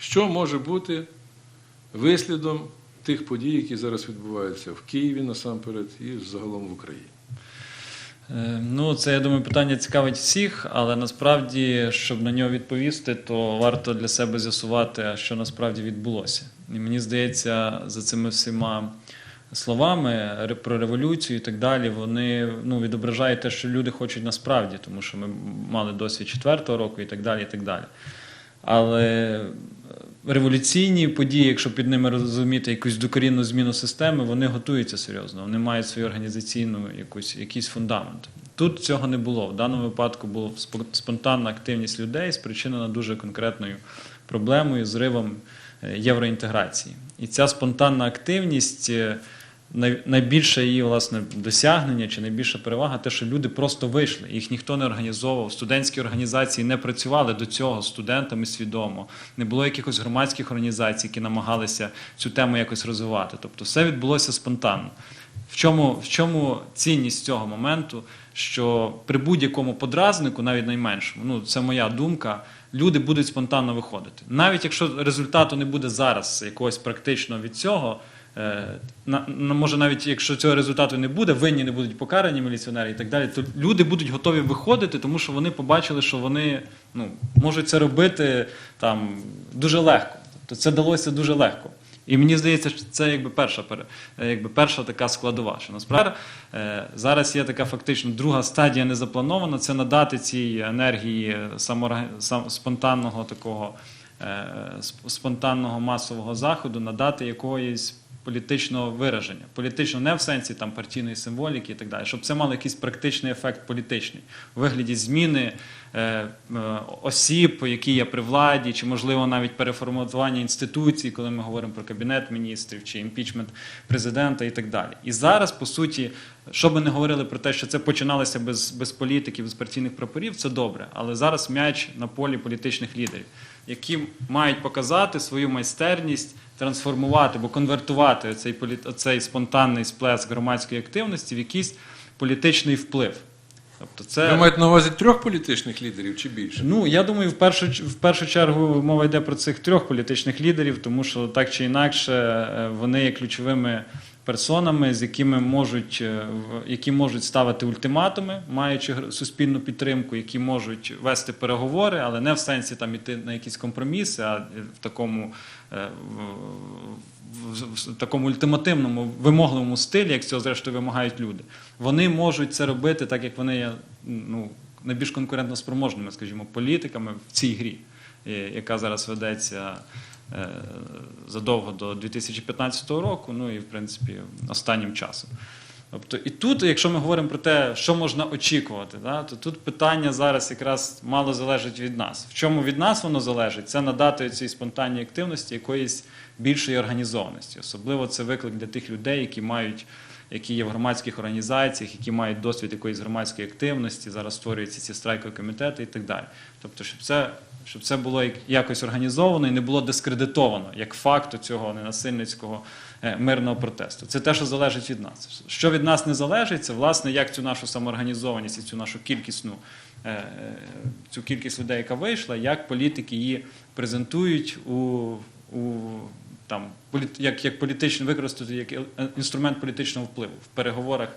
Що може бути вислідом тих подій, які зараз відбуваються в Києві насамперед і загалом в Україні? Е, Ну, це, я думаю, питання цікавить всіх, але насправді, щоб на нього відповісти, то варто для себе з'ясувати, що насправді відбулося. І мені здається, за цими всіма словами про революцію і так далі, вони ну, відображають те, що люди хочуть насправді, тому що ми мали досвід четвертого року і так далі. І так далі. Але е, революційні події, якщо під ними розуміти якусь докорінну зміну системи, вони готуються серйозно, вони мають свою організаційну якусь, якийсь фундамент. Тут цього не було. В даному випадку була спонтанна активність людей, спричинена дуже конкретною проблемою, зривом е, євроінтеграції. І ця спонтанна активність. Най- Найбільше її власне досягнення чи найбільша перевага те, що люди просто вийшли, їх ніхто не організовував. Студентські організації не працювали до цього студентами свідомо. Не було якихось громадських організацій, які намагалися цю тему якось розвивати. Тобто, все відбулося спонтанно. В чому, в чому цінність цього моменту? Що при будь-якому подразнику, навіть найменшому, ну це моя думка, люди будуть спонтанно виходити. Навіть якщо результату не буде зараз якогось практичного від цього. Е, може, навіть якщо цього результату не буде, винні не будуть покарані міліціонери і так далі, то люди будуть готові виходити, тому що вони побачили, що вони ну, можуть це робити там дуже легко. Тобто це далося дуже легко. І мені здається, що це якби перша, е, якби перша така складова. Що насправді е, зараз є така фактично друга стадія незапланована це надати цій енергії самоорга- спонтанного такого спонтанного масового заходу, надати якоїсь політичного вираження. Політично не в сенсі там партійної символіки і так далі, щоб це мало якийсь практичний ефект політичний у вигляді зміни е, е, осіб, які є при владі, чи можливо навіть переформатування інституцій, коли ми говоримо про кабінет міністрів чи імпічмент президента і так далі. І зараз, по суті, що би не говорили про те, що це починалося без, без політиків, без партійних прапорів, це добре. Але зараз м'яч на полі політичних лідерів, які мають показати свою майстерність, трансформувати або конвертувати оцей, політ- оцей спонтанний сплеск громадської активності в якийсь політичний вплив. Тобто це Ви маєте на увазі трьох політичних лідерів чи більше? Ну я думаю, в першу в першу чергу мова йде про цих трьох політичних лідерів, тому що так чи інакше е, вони є ключовими персонами, з якими можуть е, які можуть ставити ультиматуми, маючи суспільну підтримку, які можуть вести переговори, але не в сенсі там іти на якісь компроміси, а в такому. е, в- такому ультимативному вимогливому стилі, як цього зрештою вимагають люди, вони можуть це робити так, як вони є ну, найбільш конкурентно спроможними, скажімо, політиками в цій грі, е, яка зараз ведеться е, задовго до 2015 року, ну і в принципі останнім часом. Тобто, і тут, якщо ми говоримо про те, що можна очікувати, да, то тут питання зараз якраз мало залежить від нас. В чому від нас воно залежить? Це надати цій спонтанній активності якоїсь більшої організованості. Особливо це виклик для тих людей, які мають. Які є в громадських організаціях, які мають досвід якоїсь громадської активності, зараз створюються ці страйкові комітети і так далі. Тобто, щоб це, щоб це було якось організовано і не було дискредитовано як факту цього ненасильницького е, мирного протесту. Це те, що залежить від нас. Що від нас не залежить, це власне як цю нашу самоорганізованість і цю нашу кількісну е, е, цю кількість людей, яка вийшла, як політики її презентують у, у там як, як політично використати як інструмент політичного впливу в переговорах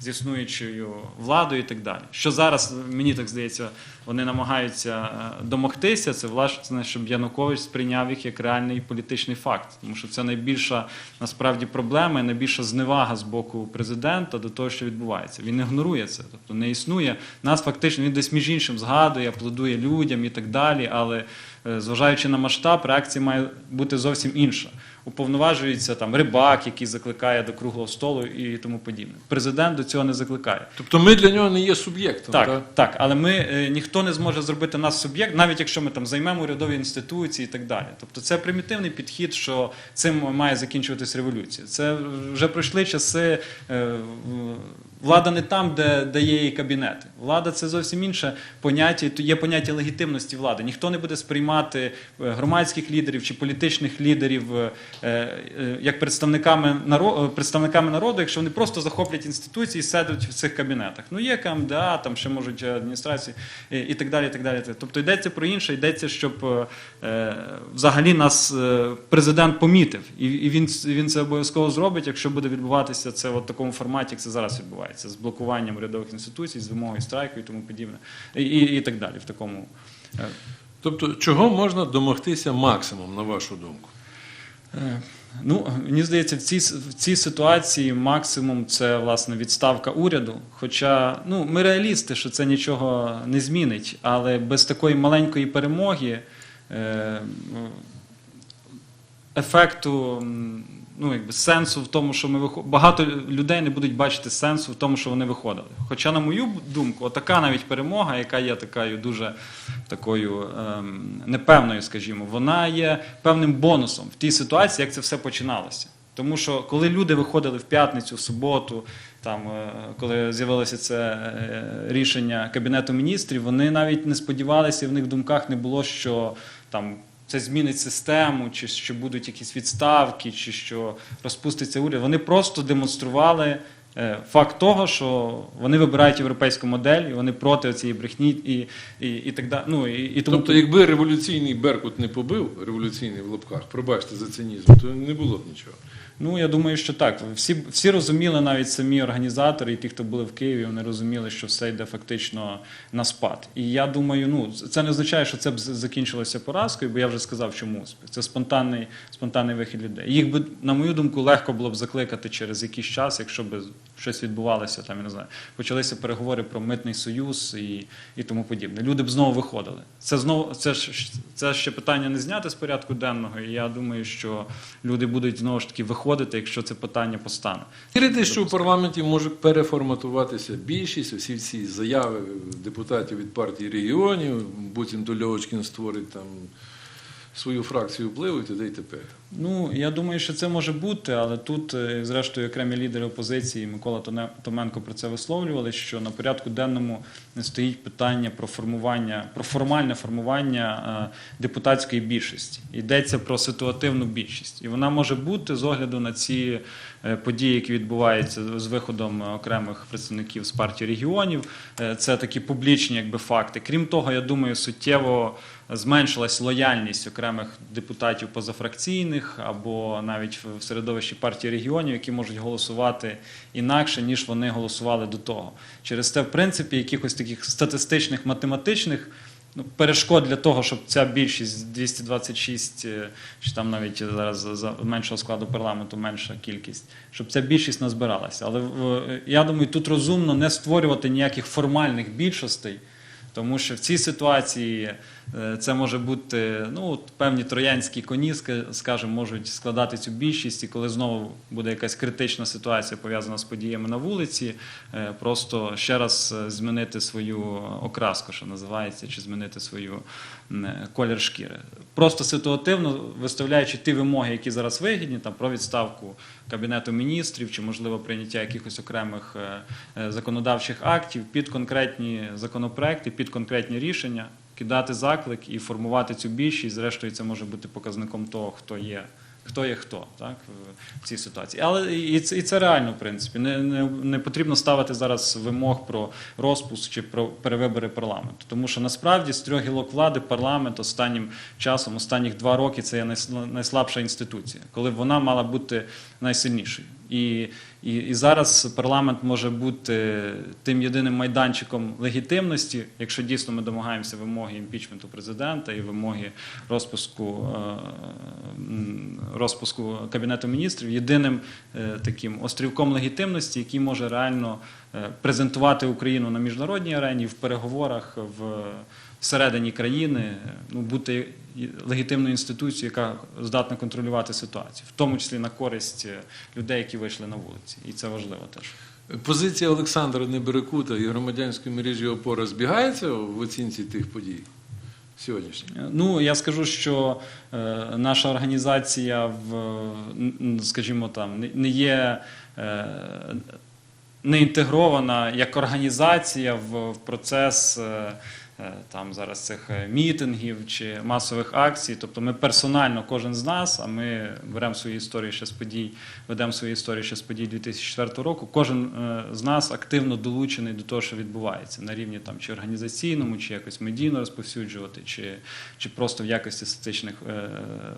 з існуючою владою і так далі. Що зараз мені так здається, вони намагаються е, домогтися, це власне, щоб Янукович сприйняв їх як реальний політичний факт, тому що це найбільша насправді проблема, і найбільша зневага з боку президента до того, що відбувається. Він ігнорує це, тобто не існує. Нас фактично він десь між іншим згадує, аплодує людям і так далі. Але е, зважаючи на масштаб, реакція має бути зовсім інша. Уповноважується там рибак, який закликає до круглого столу і тому подібне. Президент до цього не закликає. Тобто ми для нього не є суб'єктом. Так, так? так, але ми е, ніхто не зможе зробити нас суб'єкт, навіть якщо ми там займемо урядові інституції і так далі. Тобто це примітивний підхід, що цим має закінчуватись революція. Це вже пройшли часи е, Влада не там, де, де є її кабінети. Влада це зовсім інше поняття. Є поняття легітимності влади. Ніхто не буде сприймати е, громадських лідерів чи політичних лідерів е, е, як представниками народу, представниками народу, якщо вони просто захоплять інституції і сядуть в цих кабінетах. Ну є КМДА, там ще можуть адміністрації і, так далі. І так далі. Тобто йдеться про інше, йдеться, щоб взагалі нас президент помітив, і він, він це обов'язково зробить, якщо буде відбуватися це в такому форматі, як це зараз відбувається, з блокуванням урядових інституцій, з вимогою страйку і тому подібне, і, і, і так далі. В такому е, Тобто, чого можна домогтися максимум, на вашу думку? Е, Ну, мені здається, в цій, в цій ситуації максимум це власне відставка уряду. Хоча ну, ми реалісти, що це нічого не змінить, але без такої маленької перемоги е, ефекту, ну, якби сенсу в тому, що ми виход... багато людей не будуть бачити сенсу в тому, що вони виходили. Хоча, на мою думку, така навіть перемога, яка є такою дуже такою ем, непевною, скажімо, вона є певним бонусом в тій ситуації, як це все починалося. Тому що коли люди виходили в п'ятницю, в суботу, там, е, коли з'явилося це е, рішення Кабінету міністрів, вони навіть не сподівалися, і в них думках не було, що там. Це змінить систему, чи що будуть якісь відставки, чи що розпуститься уряд. Вони просто демонстрували е, факт того, що вони вибирають європейську модель, і вони проти цієї брехні і, і, і так далі. Ну, і, і тому Тобто, якби революційний Беркут не побив, революційний в лапках, пробачте за цинізм, то не було б нічого. Ну, я думаю, що так. Всі, всі розуміли, навіть самі організатори і ті, хто були в Києві, вони розуміли, що все йде фактично на спад. І я думаю, ну це не означає, що це б закінчилося поразкою, бо я вже сказав, чому. Це спонтанний, спонтанний вихід людей. Їх би, на мою думку, легко було б закликати через якийсь час, якщо б щось відбувалося, там я не знаю, почалися переговори про митний союз і, і тому подібне. Люди б знову виходили. Це знову це ж це ще питання не зняти з порядку денного. І я думаю, що люди будуть знову ж таки виходити, якщо це питання постане. Вірите, що в парламенті може переформатуватися більшість, усі ці заяви депутатів від партії регіонів, буцімто Льовочкін створить там свою фракцію впливу і т.д. і т.п. Ну я думаю, що це може бути, але тут, е, зрештою, окремі лідери опозиції Микола Томенко про це висловлювали, що на порядку денному не стоїть питання про формування, про формальне формування е, депутатської більшості. Йдеться про ситуативну більшість, і вона може бути з огляду на ці е, події, які відбуваються з виходом окремих представників з партії регіонів. Це такі публічні якби факти. Крім того, я думаю, суттєво зменшилась лояльність окремих депутатів позафракційних або навіть в- середовищі партії регіонів, які можуть голосувати інакше, ніж вони голосували до того. Через те, в принципі, якихось таких статистичних, математичних ну, перешкод для того, щоб ця більшість 226, е, чи там навіть зараз за- меншого складу парламенту менша кількість, щоб ця більшість назбиралася. Але я думаю, тут розумно не створювати ніяких формальних більшостей. Тому що в цій ситуації е, це може бути ну, певні троянські коні, ска- скажімо, можуть складати цю більшість, і коли знову буде якась критична ситуація пов'язана з подіями на вулиці, е, просто ще раз е, змінити свою окраску, що називається, чи змінити свою е, колір шкіри. Просто ситуативно виставляючи ті вимоги, які зараз вигідні, там про відставку кабінету міністрів, чи можливо прийняття якихось окремих е, е, законодавчих актів під конкретні законопроекти, під конкретні рішення, кидати заклик і формувати цю більшість. Зрештою, це може бути показником того, хто є. Хто є хто так, в цій ситуації. Але і це, і це реально, в принципі. Не, не, не потрібно ставити зараз вимог про розпуск чи про перевибори парламенту. Тому що насправді з трьох гілок влади парламент останнім часом, останніх два роки, це є найслабша інституція, коли вона мала бути найсильнішою. І, і, і зараз парламент може бути тим єдиним майданчиком легітимності, якщо дійсно ми домагаємося вимоги імпічменту президента і вимоги розпуску, е, розпуску кабінету міністрів, єдиним е, таким острівком легітимності, який може реально е, презентувати Україну на міжнародній арені в переговорах в всередині країни, ну бути легітимною інституцією, яка здатна контролювати ситуацію, в тому числі на користь е, людей, які вийшли на вулиці, і це важливо теж. Позиція Олександра Неберекута і громадянської мережі опора збігається в оцінці тих подій сьогоднішніх? Ну я скажу, що е, наша організація в скажімо там не- не є. Е, не інтегрована як організація в, в процес. Е, Там зараз цих е, мітингів чи масових акцій. Тобто ми персонально, кожен з нас, а ми беремо свої історії ще з подій, ведемо свої історії ще з подій 2004 року. Кожен е, з нас активно долучений до того, що відбувається на рівні там чи організаційному, чи якось медійно розповсюджувати, чи, чи просто в якості статичних,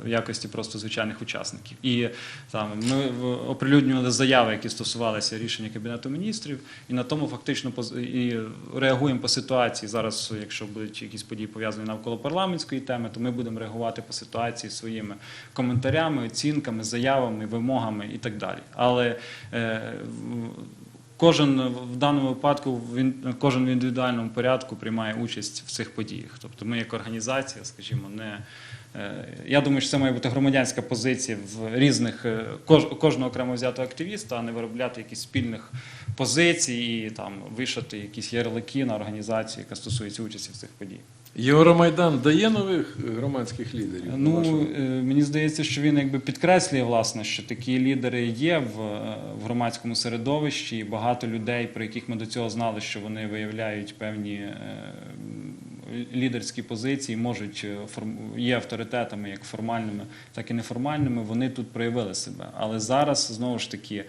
в якості просто звичайних учасників. І там ми оприлюднювали заяви, які стосувалися рішення Кабінету міністрів, і на тому фактично і реагуємо по ситуації. Зараз, якщо будуть якісь події пов'язані навколо парламентської теми, то ми будемо реагувати по ситуації своїми коментарями, оцінками, заявами, вимогами і так далі. Але е, Кожен в даному випадку він кожен в індивідуальному порядку приймає участь в цих подіях. Тобто ми як організація, скажімо, не е, я думаю, що це має бути громадянська позиція в різних е, кожного окремо взятого активіста, а не виробляти якісь спільних позицій і там вишати якісь ярлики на організацію, яка стосується участі в цих подіях. Євромайдан дає нових громадських лідерів? Ну е, мені здається, що він якби підкреслює власне, що такі лідери є в, е, в громадському середовищі, і багато людей, про яких ми до цього знали, що вони виявляють певні е, лідерські позиції, можуть є авторитетами як формальними, так і неформальними. Вони тут проявили себе. Але зараз знову ж таки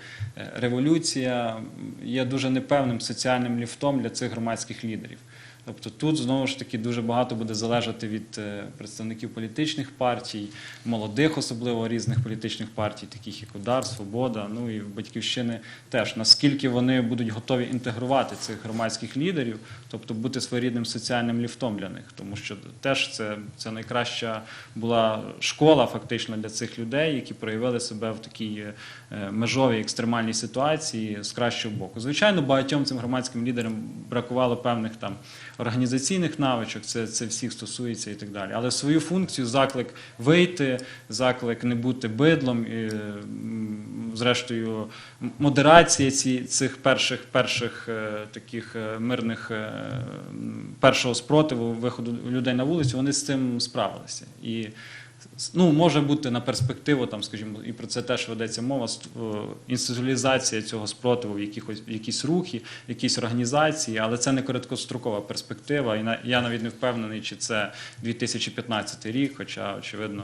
революція є дуже непевним соціальним ліфтом для цих громадських лідерів. Тобто тут знову ж таки дуже багато буде залежати від е, представників політичних партій, молодих, особливо різних політичних партій, таких як Удар, Свобода, ну і батьківщини теж. Наскільки вони будуть готові інтегрувати цих громадських лідерів, тобто бути своєрідним соціальним ліфтом для них, тому що теж це, це найкраща була школа фактично для цих людей, які проявили себе в такій е, межовій екстремальній ситуації з кращого боку. Звичайно, багатьом цим громадським лідерам бракувало певних там організаційних навичок, це, це всіх стосується і так далі. Але свою функцію заклик вийти, заклик не бути бидлом, і, зрештою, модерація ці, цих перших перших е, таких е, мирних е, першого спротиву виходу людей на вулицю, вони з цим справилися. І Ну, може бути на перспективу, там, скажімо, і про це теж ведеться мова, е, інституалізація цього спротиву якихось якісь рухи, якісь організації, але це не короткострокова перспектива. І на- я навіть не впевнений, чи це 2015 рік, хоча, очевидно,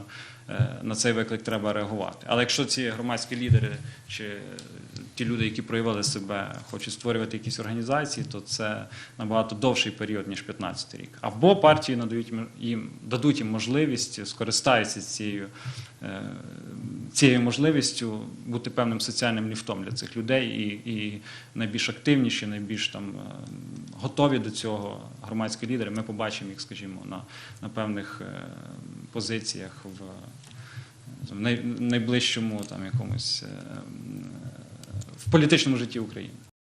на цей виклик треба реагувати. Але якщо ці громадські лідери чи е, ті люди, які проявили себе, хочуть створювати якісь організації, то це набагато довший період, ніж 15 рік. Або партії надають їм- дадуть їм можливість скористаються цією, е, цією можливістю бути певним соціальним ліфтом для цих людей, і, і найбільш активніші, найбільш там е, готові до цього громадські лідери. Ми побачимо їх, скажімо, на, на певних е, позиціях в, в най- найближчому там якомусь е, в політичному житті України.